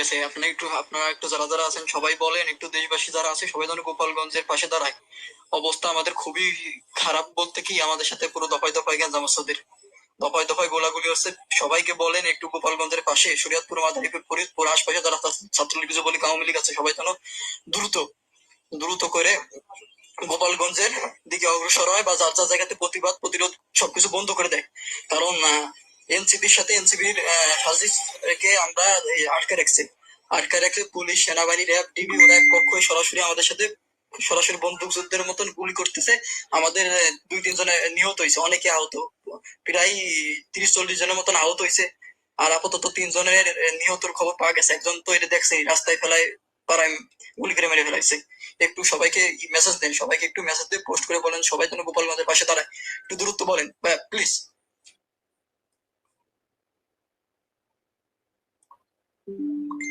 গেছে। একটু, আপনারা একটু যারা যারা আছেন, সবাই বলেন, একটু দেশবাসী যারা আছে, সবাই যেন গোপালগঞ্জের পাশে দাঁড়ায়। অবস্থা আমাদের খুবই খারাপ বলতে কি, আমাদের সাথে পুরো দফায় দফায় গেঞ্জাম দফায় দফায় গোলাগুলি হচ্ছে, সবাইকে বলেন, একটু গোপালগঞ্জের পাশে, শরীয়তপুর, মাদারীপুর, ফরিদপুর, আশপাশে যারা ছাত্রলীগ যুবলীগ আওয়ামী লীগ আছে, সবাই যেন দ্রুত দ্রুত করে গোপালগঞ্জের দিকে অগ্রসর হয় বা যার যার জায়গাতে প্রতিবাদ, প্রতিরোধ সবকিছু বন্ধ করে দেয়। কারণ এনসিপির সাথে এনসিপির সাজিশকে আমরা আটকে রাখছি। আটকে রাখছে পুলিশ, সেনাবাহিনী, র্যাব টিভি ওরা এক পক্ষ সরাসরি আমাদের সাথে সরাসরি বন্দুক যুদ্ধের মতন গুলি করতেছে। আমাদের দুই তিনজনে নিহত হয়েছে, অনেকে আহত। প্রায় তিরিশ, চল্লিশ জনের মতন আহত হয়েছে। আর আপাতত তিনজনের নিহতর খবর পাওয়া গেছে। একজন তো এটা দেখছে, রাস্তায় ফেলায়, পাড়ায় গুলি করে মেরে ফেলাইছে। একটু সবাইকে মেসেজ দেন, সবাইকে একটু মেসেজ দিয়ে পোস্ট করে বলেন, সবাই যেন গোপালগঞ্জের পাশে দাঁড়ায়। একটু দূরত্ব বলেন প্লিজ Música